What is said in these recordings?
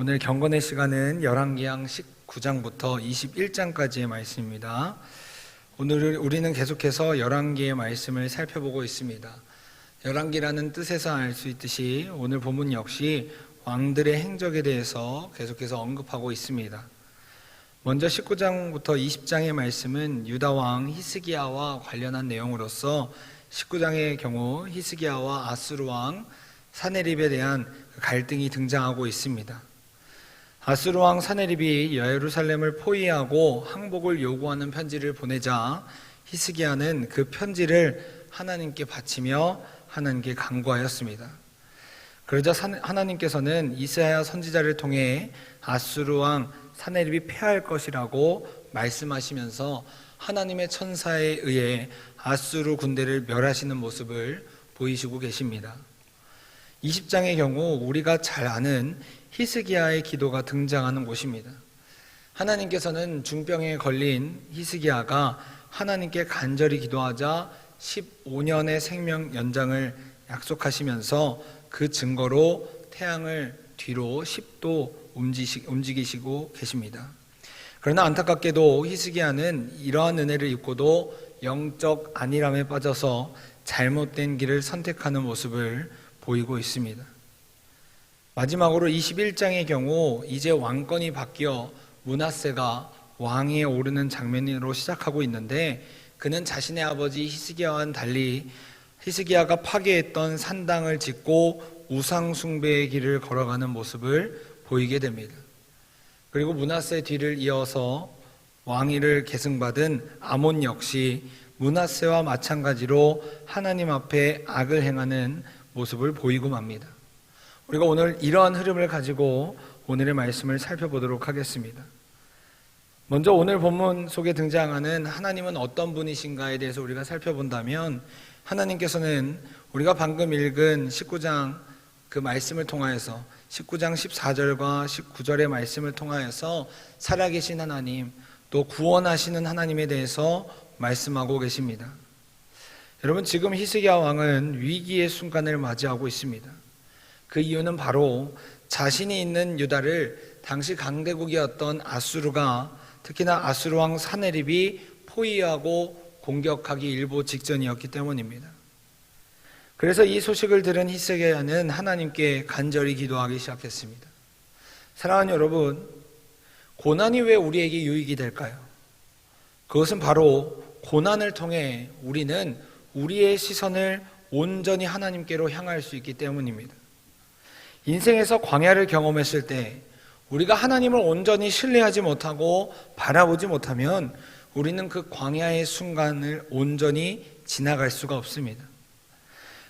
오늘 경건의 시간은 열왕기상 19장부터 21장까지의 말씀입니다. 오늘 우리는 계속해서 열왕기의 말씀을 살펴보고 있습니다. 열왕기라는 뜻에서 알 수 있듯이 오늘 본문 역시 왕들의 행적에 대해서 계속해서 언급하고 있습니다. 먼저 19장부터 20장의 말씀은 유다 왕 히스기야와 관련한 내용으로서 19장의 경우 히스기야와 아수르 왕 사네립에 대한 갈등이 등장하고 있습니다. 아수르 왕 사네립이 예루살렘을 포위하고 항복을 요구하는 편지를 보내자 히스기야는 그 편지를 하나님께 바치며 하나님께 간구하였습니다. 그러자 하나님께서는 이사야 선지자를 통해 아수르 왕 사네립이 패할 것이라고 말씀하시면서 하나님의 천사에 의해 아수르 군대를 멸하시는 모습을 보이시고 계십니다. 20장의 경우 우리가 잘 아는 히스기야의 기도가 등장하는 곳입니다. 하나님께서는 중병에 걸린 히스기야가 하나님께 간절히 기도하자 15년의 생명 연장을 약속하시면서 그 증거로 태양을 뒤로 10도 움직이시고 계십니다. 그러나 안타깝게도 히스기야는 이러한 은혜를 입고도 영적 안일함에 빠져서 잘못된 길을 선택하는 모습을 보이고 있습니다. 마지막으로 21장의 경우 이제 왕권이 바뀌어 문하세가 왕위에 오르는 장면으로 시작하고 있는데 그는 자신의 아버지 히스기야와는 달리 히스기야가 파괴했던 산당을 짓고 우상 숭배의 길을 걸어가는 모습을 보이게 됩니다. 그리고 문하세 뒤를 이어서 왕위를 계승받은 아몬 역시 문하세와 마찬가지로 하나님 앞에 악을 행하는 모습을 보이고 맙니다. 우리가 오늘 이러한 흐름을 가지고 오늘의 말씀을 살펴보도록 하겠습니다. 먼저 오늘 본문 속에 등장하는 하나님은 어떤 분이신가에 대해서 우리가 살펴본다면 하나님께서는 우리가 방금 읽은 19장 그 말씀을 통하여서 19장 14절과 19절의 말씀을 통하여서 살아계신 하나님 또 구원하시는 하나님에 대해서 말씀하고 계십니다. 여러분 지금 히스기야 왕은 위기의 순간을 맞이하고 있습니다. 그 이유는 바로 자신이 있는 유다를 당시 강대국이었던 아수르가 특히나 아수르 왕 사네립이 포위하고 공격하기 일보 직전이었기 때문입니다. 그래서 이 소식을 들은 히스기야는 하나님께 간절히 기도하기 시작했습니다. 사랑하는 여러분, 고난이 왜 우리에게 유익이 될까요? 그것은 바로 고난을 통해 우리는 우리의 시선을 온전히 하나님께로 향할 수 있기 때문입니다. 인생에서 광야를 경험했을 때 우리가 하나님을 온전히 신뢰하지 못하고 바라보지 못하면 우리는 그 광야의 순간을 온전히 지나갈 수가 없습니다.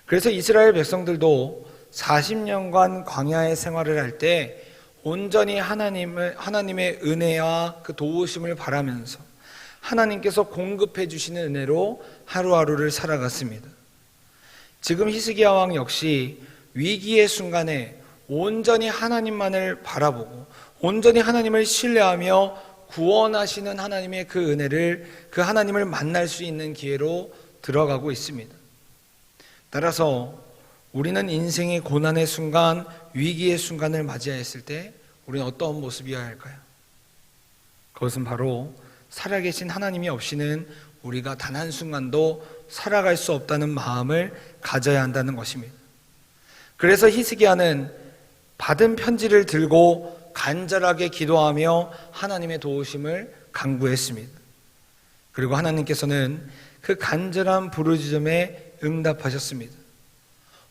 그래서 이스라엘 백성들도 40년간 광야의 생활을 할 때 온전히 하나님을 하나님의 은혜와 그 도우심을 바라면서 하나님께서 공급해 주시는 은혜로 하루하루를 살아갔습니다. 지금 히스기야 왕 역시 위기의 순간에 온전히 하나님만을 바라보고 온전히 하나님을 신뢰하며 구원하시는 하나님의 그 은혜를 그 하나님을 만날 수 있는 기회로 들어가고 있습니다. 따라서 우리는 인생의 고난의 순간, 위기의 순간을 맞이했을 때 우리는 어떤 모습이어야 할까요? 그것은 바로 살아계신 하나님이 없이는 우리가 단 한 순간도 살아갈 수 없다는 마음을 가져야 한다는 것입니다. 그래서 히스기야는 받은 편지를 들고 간절하게 기도하며 하나님의 도우심을 강구했습니다. 그리고 하나님께서는 그 간절한 부르짖음에 응답하셨습니다.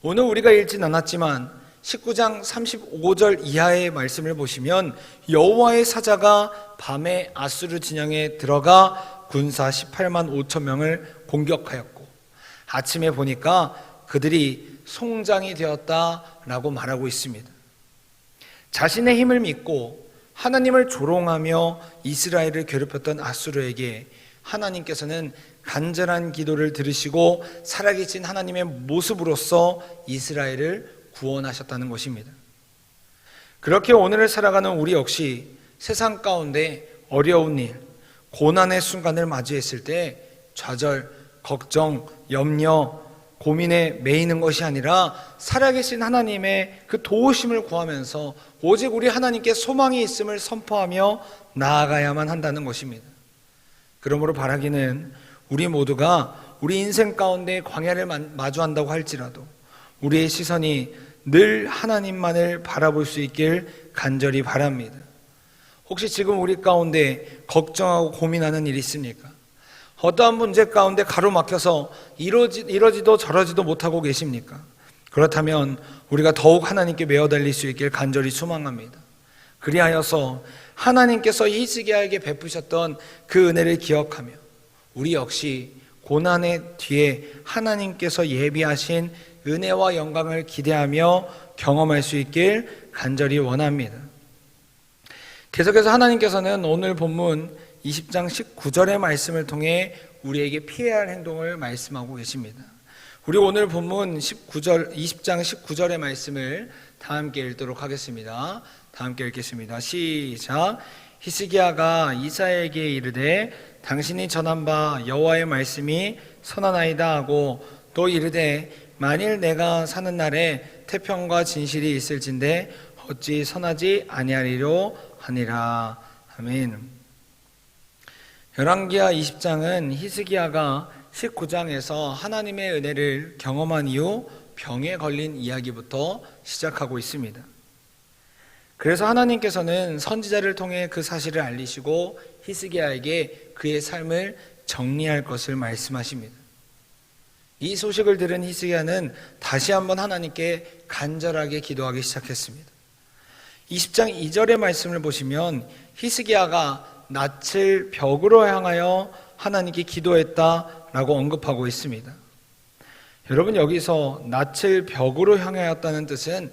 오늘 우리가 읽진 않았지만 19장 35절 이하의 말씀을 보시면 여호와의 사자가 밤에 아수르 진영에 들어가 군사 18만 5천 명을 공격하였고 아침에 보니까 그들이 송장이 되었다라고 말하고 있습니다. 자신의 힘을 믿고 하나님을 조롱하며 이스라엘을 괴롭혔던 아수르에게 하나님께서는 간절한 기도를 들으시고 살아계신 하나님의 모습으로서 이스라엘을 구원하셨다는 것입니다. 그렇게 오늘을 살아가는 우리 역시 세상 가운데 어려운 일, 고난의 순간을 맞이했을 때 좌절, 걱정, 염려, 고민에 매이는 것이 아니라 살아계신 하나님의 그 도우심을 구하면서 오직 우리 하나님께 소망이 있음을 선포하며 나아가야만 한다는 것입니다. 그러므로 바라기는 우리 모두가 우리 인생 가운데 광야를 마- 마주한다고 할지라도 우리의 시선이 늘 하나님만을 바라볼 수 있길 간절히 바랍니다. 혹시 지금 우리 가운데 걱정하고 고민하는 일이 있습니까? 어떠한 문제 가운데 가로막혀서 이러지, 이러지도 저러지도 못하고 계십니까? 그렇다면 우리가 더욱 하나님께 매어 달릴 수 있길 간절히 소망합니다. 그리하여서 하나님께서 히스기야에게 베푸셨던 그 은혜를 기억하며 우리 역시 고난의 뒤에 하나님께서 예비하신 은혜와 영광을 기대하며 경험할 수 있길 간절히 원합니다. 계속해서 하나님께서는 오늘 본문 20장 19절의 말씀을 통해 우리에게 피해야 할 행동을 말씀하고 계십니다. 우리 오늘 본문 19절 20장 19절의 말씀을 다 함께 읽도록 하겠습니다. 다 함께 읽겠습니다. 시작. 히스기야가 이사에게 이르되 당신이 전한 바 여호와의 말씀이 선하나이다 하고 또 이르되 만일 내가 사는 날에 태평과 진실이 있을진데 어찌 선하지 아니하리로 하니라. 아멘. 열왕기하 20장은 히스기야가 19장에서 하나님의 은혜를 경험한 이후 병에 걸린 이야기부터 시작하고 있습니다. 그래서 하나님께서는 선지자를 통해 그 사실을 알리시고 히스기야에게 그의 삶을 정리할 것을 말씀하십니다. 이 소식을 들은 히스기야는 다시 한번 하나님께 간절하게 기도하기 시작했습니다. 20장 2절의 말씀을 보시면 히스기야가 낯을 벽으로 향하여 하나님께 기도했다라고 언급하고 있습니다. 여러분 여기서 낯을 벽으로 향하였다는 뜻은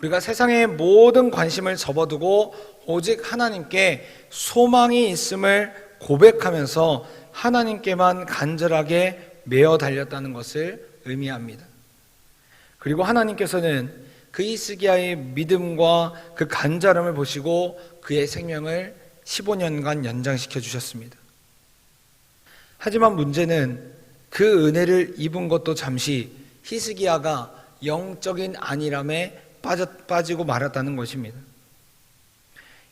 우리가 세상의 모든 관심을 접어두고 오직 하나님께 소망이 있음을 고백하면서 하나님께만 간절하게 매어 달렸다는 것을 의미합니다. 그리고 하나님께서는 그 이스기야의 믿음과 그 간절함을 보시고 그의 생명을 15년간 연장시켜 주셨습니다. 하지만 문제는 그 은혜를 입은 것도 잠시 히스기야가 영적인 안일함에 빠지고 말았다는 것입니다.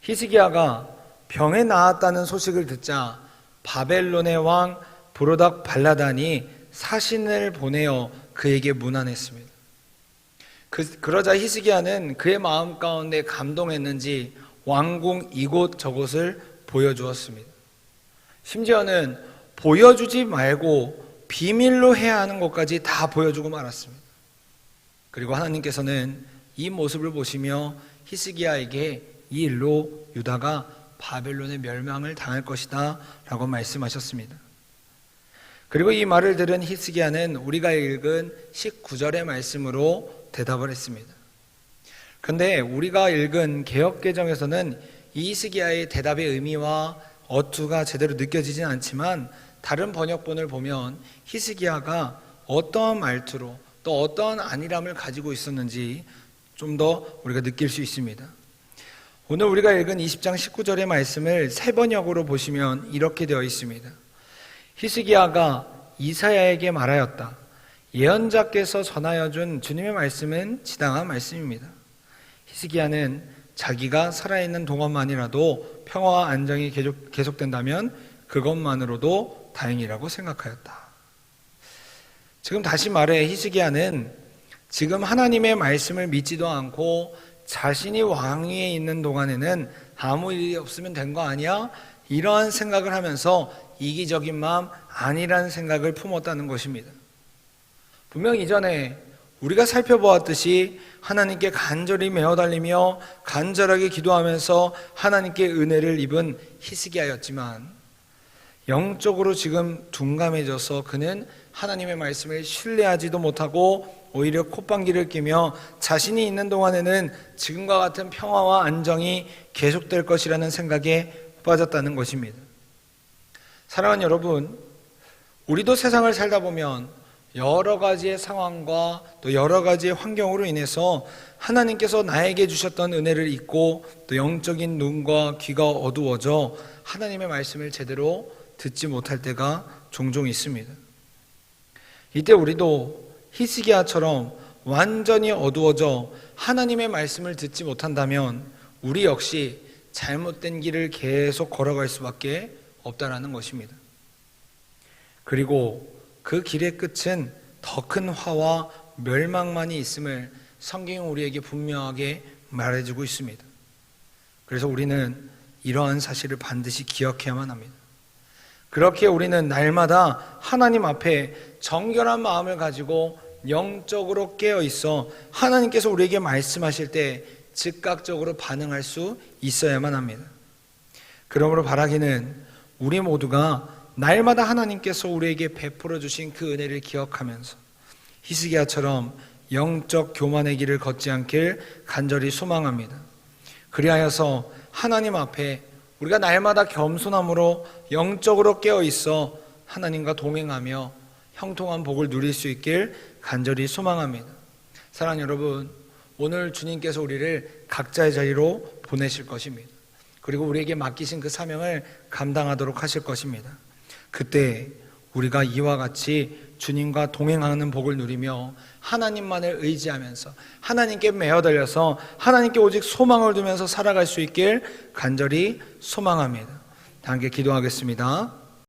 히스기야가 병에 나았다는 소식을 듣자 바벨론의 왕 브로닥 발라단이 사신을 보내어 그에게 문안했습니다. 그, 그러자 히스기야는 그의 마음 가운데 감동했는지 왕궁 이곳 저곳을 보여주었습니다. 심지어는 보여주지 말고 비밀로 해야 하는 것까지 다 보여주고 말았습니다. 그리고 하나님께서는 이 모습을 보시며 히스기야에게 이 일로 유다가 바벨론의 멸망을 당할 것이다 라고 말씀하셨습니다. 그리고 이 말을 들은 히스기야는 우리가 읽은 19절의 말씀으로 대답을 했습니다. 근데 우리가 읽은 개혁개정에서는 이 히스기야의 대답의 의미와 어투가 제대로 느껴지진 않지만 다른 번역본을 보면 히스기야가 어떠한 말투로 또 어떠한 안일함을 가지고 있었는지 좀 더 우리가 느낄 수 있습니다. 오늘 우리가 읽은 20장 19절의 말씀을 세 번역으로 보시면 이렇게 되어 있습니다. 히스기야가 이사야에게 말하였다. 예언자께서 전하여 준 주님의 말씀은 지당한 말씀입니다. 히스기야는 자기가 살아있는 동안만이라도 평화와 안정이 계속, 계속된다면 그것만으로도 다행이라고 생각하였다. 지금 다시 말해 히스기야는 지금 하나님의 말씀을 믿지도 않고 자신이 왕위에 있는 동안에는 아무 일이 없으면 된 거 아니야? 이러한 생각을 하면서 이기적인 마음 아니라는 생각을 품었다는 것입니다. 분명 이전에 우리가 살펴보았듯이 하나님께 간절히 매어 달리며 간절하게 기도하면서 하나님께 은혜를 입은 히스기야였지만 영적으로 지금 둔감해져서 그는 하나님의 말씀을 신뢰하지도 못하고 오히려 콧방귀를 끼며 자신이 있는 동안에는 지금과 같은 평화와 안정이 계속될 것이라는 생각에 빠졌다는 것입니다. 사랑하는 여러분, 우리도 세상을 살다 보면 여러 가지의 상황과 또 여러 가지의 환경으로 인해서 하나님께서 나에게 주셨던 은혜를 잊고 또 영적인 눈과 귀가 어두워져 하나님의 말씀을 제대로 듣지 못할 때가 종종 있습니다. 이때 우리도 히스기야처럼 완전히 어두워져 하나님의 말씀을 듣지 못한다면 우리 역시 잘못된 길을 계속 걸어갈 수밖에 없다라는 것입니다. 그리고 그 길의 끝은 더 큰 화와 멸망만이 있음을 성경은 우리에게 분명하게 말해주고 있습니다. 그래서 우리는 이러한 사실을 반드시 기억해야만 합니다. 그렇게 우리는 날마다 하나님 앞에 정결한 마음을 가지고 영적으로 깨어 있어 하나님께서 우리에게 말씀하실 때 즉각적으로 반응할 수 있어야만 합니다. 그러므로 바라기는 우리 모두가 날마다 하나님께서 우리에게 베풀어 주신 그 은혜를 기억하면서 히스기야처럼 영적 교만의 길을 걷지 않길 간절히 소망합니다. 그리하여서 하나님 앞에 우리가 날마다 겸손함으로 영적으로 깨어 있어 하나님과 동행하며 형통한 복을 누릴 수 있길 간절히 소망합니다. 사랑 여러분, 오늘 주님께서 우리를 각자의 자리로 보내실 것입니다. 그리고 우리에게 맡기신 그 사명을 감당하도록 하실 것입니다. 그때 우리가 이와 같이 주님과 동행하는 복을 누리며 하나님만을 의지하면서 하나님께 매어달려서 하나님께 오직 소망을 두면서 살아갈 수 있길 간절히 소망합니다. 함께 기도하겠습니다.